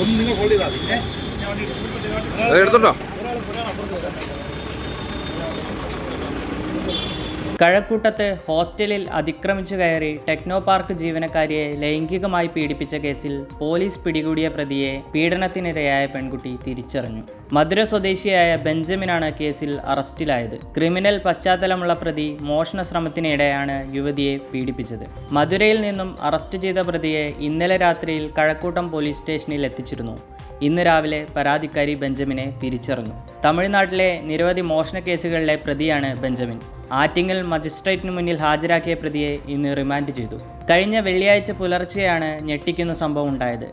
ഒന്ന് കഴക്കൂട്ടത്ത് ഹോസ്റ്റലിൽ അതിക്രമിച്ചു കയറി ടെക്നോ പാർക്ക് ജീവനക്കാരിയെ ലൈംഗികമായി പീഡിപ്പിച്ച കേസിൽ പോലീസ് പിടികൂടിയ പ്രതിയെ പീഡനത്തിനിരയായ പെൺകുട്ടി തിരിച്ചറിഞ്ഞു. മധുര സ്വദേശിയായ ബെഞ്ചമിനാണ് കേസിൽ അറസ്റ്റിലായത്. ക്രിമിനൽ പശ്ചാത്തലമുള്ള പ്രതി മോഷണ ശ്രമത്തിനിടെയാണ് യുവതിയെ പീഡിപ്പിച്ചത്. മധുരയിൽ നിന്നും അറസ്റ്റ് ചെയ്ത പ്രതിയെ ഇന്നലെ രാത്രിയിൽ കഴക്കൂട്ടം പോലീസ് സ്റ്റേഷനിൽ എത്തിച്ചിരുന്നു. ഇന്ന് രാവിലെ പരാതിക്കാരി ബെഞ്ചമിനെ തിരിച്ചറിഞ്ഞു. തമിഴ്നാട്ടിലെ നിരവധി മോഷണ കേസുകളിലെ പ്രതിയാണ് ബെഞ്ചമിൻ. ആറ്റിങ്ങൽ മജിസ്ട്രേറ്റിന് മുന്നിൽ ഹാജരാക്കിയ പ്രതിയെ ഇന്ന് റിമാൻഡ് ചെയ്തു. കഴിഞ്ഞ വെള്ളിയാഴ്ച പുലർച്ചെയാണ് ഞെട്ടിക്കുന്ന സംഭവം ഉണ്ടായത്.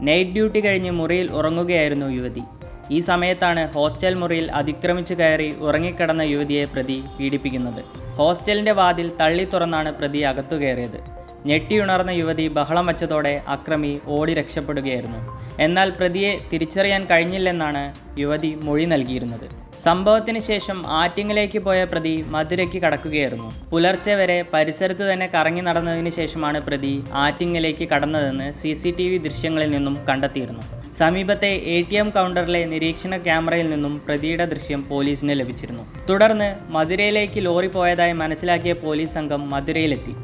നൈറ്റ് ഡ്യൂട്ടി കഴിഞ്ഞ് മുറിയിൽ ഉറങ്ങുകയായിരുന്നു യുവതി. ഈ സമയത്താണ് ഹോസ്റ്റൽ മുറിയിൽ അതിക്രമിച്ചു കയറി ഉറങ്ങിക്കിടന്ന യുവതിയെ പ്രതി പീഡിപ്പിക്കുന്നത്. ഹോസ്റ്റലിന്റെ വാതിൽ തള്ളി തുറന്നാണ് പ്രതി അകത്തു കയറിയത്. ഞെട്ടിയുണർന്ന യുവതി ബഹളം വച്ചതോടെ അക്രമി ഓടി രക്ഷപ്പെടുകയായിരുന്നു. എന്നാൽ പ്രതിയെ തിരിച്ചറിയാൻ കഴിഞ്ഞില്ലെന്നാണ് യുവതി മൊഴി നൽകിയിരുന്നത്. സംഭവത്തിന് ശേഷം ആറ്റിങ്ങിലേക്ക് പോയ പ്രതി മധുരയ്ക്ക് കടക്കുകയായിരുന്നു. പുലർച്ചെ വരെ പരിസരത്ത് തന്നെ കറങ്ങി നടന്നതിന് ശേഷമാണ് പ്രതി ആറ്റിങ്ങിലേക്ക് കടന്നതെന്ന് സി സി ടി വി ദൃശ്യങ്ങളിൽ നിന്നും കണ്ടെത്തിയിരുന്നു. സമീപത്തെ എ ടി എം കൗണ്ടറിലെ നിരീക്ഷണ ക്യാമറയിൽ നിന്നും പ്രതിയുടെ ദൃശ്യം പോലീസിന് ലഭിച്ചിരുന്നു. തുടർന്ന് മധുരയിലേക്ക് ലോറി പോയതായി മനസ്സിലാക്കിയ പോലീസ് സംഘം മധുരയിലെത്തി.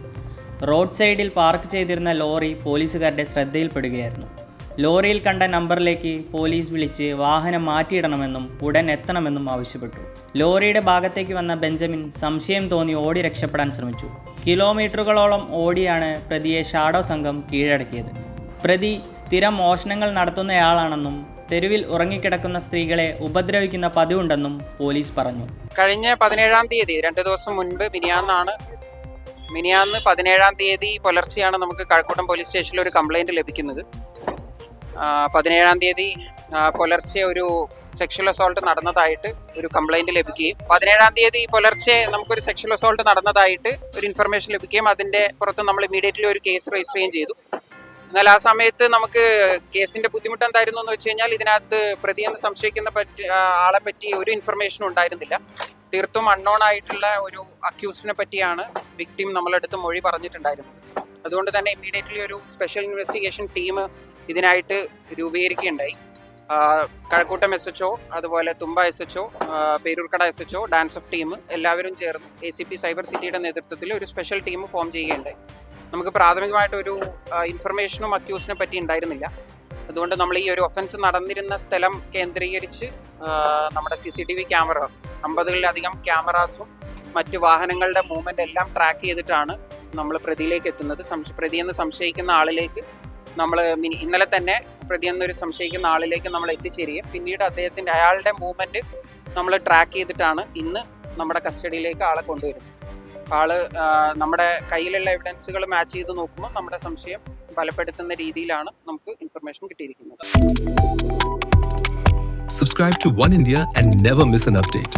റോഡ് സൈഡിൽ പാർക്ക് ചെയ്തിരുന്ന ലോറി പോലീസുകാരുടെ ശ്രദ്ധയിൽപ്പെടുകയായിരുന്നു. ലോറിയിൽ കണ്ട നമ്പറിലേക്ക് പോലീസ് വിളിച്ച് വാഹനം മാറ്റിയിടണമെന്നും ഉടൻ എത്തണമെന്നും ആവശ്യപ്പെട്ടു. ലോറിയുടെ ഭാഗത്തേക്ക് വന്ന ബെഞ്ചമിൻ സംശയം തോന്നി ഓടി രക്ഷപ്പെടാൻ ശ്രമിച്ചു. കിലോമീറ്ററുകളോളം ഓടിയാണ് പ്രതിയെ ഷാഡോ സംഘം കീഴടക്കിയത്. പ്രതി സ്ഥിരം മോഷണങ്ങൾ നടത്തുന്നയാളാണെന്നും തെരുവിൽ ഉറങ്ങിക്കിടക്കുന്ന സ്ത്രീകളെ ഉപദ്രവിക്കുന്ന പതിവുണ്ടെന്നും പോലീസ് പറഞ്ഞു. കഴിഞ്ഞ പതിനേഴാം തീയതി രണ്ടു ദിവസം മുൻപ് മിനിയാന്നാണ് മിനിയാന്ന് പതിനേഴാം തീയതി പുലർച്ചെയാണ് നമുക്ക് കഴക്കൂട്ടം പോലീസ് സ്റ്റേഷനിൽ ഒരു കംപ്ലൈന്റ് ലഭിക്കുന്നത്. പതിനേഴാം തീയതി പുലർച്ചെ ഒരു സെക്ഷൽ അസോൾട്ട് നടന്നതായിട്ട് ഒരു കംപ്ലൈന്റ് ലഭിക്കുകയും പതിനേഴാം തീയതി പുലർച്ചെ നമുക്കൊരു സെക്ഷൽ അസോൾട്ട് നടന്നതായിട്ട് ഒരു ഇൻഫർമേഷൻ ലഭിക്കുകയും അതിന്റെ പുറത്ത് നമ്മൾ ഇമീഡിയറ്റ്ലി ഒരു കേസ് രജിസ്റ്റർ ചെയ്യുകയും ചെയ്തു. എന്നാൽ ആ സമയത്ത് നമുക്ക് കേസിന്റെ ബുദ്ധിമുട്ട് എന്തായിരുന്നു എന്ന് വെച്ച് കഴിഞ്ഞാൽ ഇതിനകത്ത് പ്രതിയെന്ന് സംശയിക്കുന്ന പറ്റി ആളെ പറ്റി ഒരു ഇൻഫർമേഷനും ഉണ്ടായിരുന്നില്ല. തീർത്തും അൺനോൺ ആയിട്ടുള്ള ഒരു അക്യൂസിനെ പറ്റിയാണ് വിക്ടിം നമ്മളെടുത്ത് മൊഴി പറഞ്ഞിട്ടുണ്ടായിരുന്നത്. അതുകൊണ്ട് തന്നെ ഇമ്മീഡിയറ്റ്ലി ഒരു സ്പെഷ്യൽ ഇൻവെസ്റ്റിഗേഷൻ ടീം ഇതിനായിട്ട് രൂപീകരിക്കുകയുണ്ടായി. കഴക്കൂട്ടം എസ് എച്ച് ഒ അതുപോലെ Thumba S H O Peroorkada S H O DANSAF team എല്ലാവരും ചേർന്ന് എ സി പി സൈബർ സിറ്റിയുടെ നേതൃത്വത്തിൽ ഒരു സ്പെഷ്യൽ ടീം ഫോം ചെയ്യുകയുണ്ടായി. നമുക്ക് പ്രാഥമികമായിട്ട് ഒരു ഇൻഫർമേഷനും അക്യൂസിനെ പറ്റി ഉണ്ടായിരുന്നില്ല. അതുകൊണ്ട് നമ്മൾ ഈ ഒരു ഒഫൻസ് നടന്നിരുന്ന സ്ഥലം കേന്ദ്രീകരിച്ച് നമ്മുടെ C C T V camera അമ്പതുകളിലധികം ക്യാമറാസും മറ്റ് വാഹനങ്ങളുടെ മൂവ്മെന്റ് എല്ലാം ട്രാക്ക് ചെയ്തിട്ടാണ് നമ്മൾ പ്രതിയിലേക്ക് എത്തുന്നത്. പ്രതി എന്ന് സംശയിക്കുന്ന ആളിലേക്ക് നമ്മൾ ഇന്നലെ തന്നെ പ്രതി എന്നൊരു സംശയിക്കുന്ന ആളിലേക്ക് നമ്മൾ എത്തിച്ചേരുകയും പിന്നീട് അദ്ദേഹത്തിന്റെ അയാളുടെ മൂവ്മെന്റ് നമ്മൾ ട്രാക്ക് ചെയ്തിട്ടാണ് ഇന്ന് നമ്മുടെ കസ്റ്റഡിയിലേക്ക് ആളെ കൊണ്ടുവരുന്നത്. ആൾ നമ്മുടെ കയ്യിലുള്ള എവിഡൻസുകൾ മാച്ച് ചെയ്ത് നോക്കുമ്പോൾ നമ്മുടെ സംശയം ബലപ്പെടുത്തുന്ന രീതിയിലാണ് നമുക്ക് ഇൻഫർമേഷൻ കിട്ടിയിരിക്കുന്നത്. Subscribe to One India and never miss an update.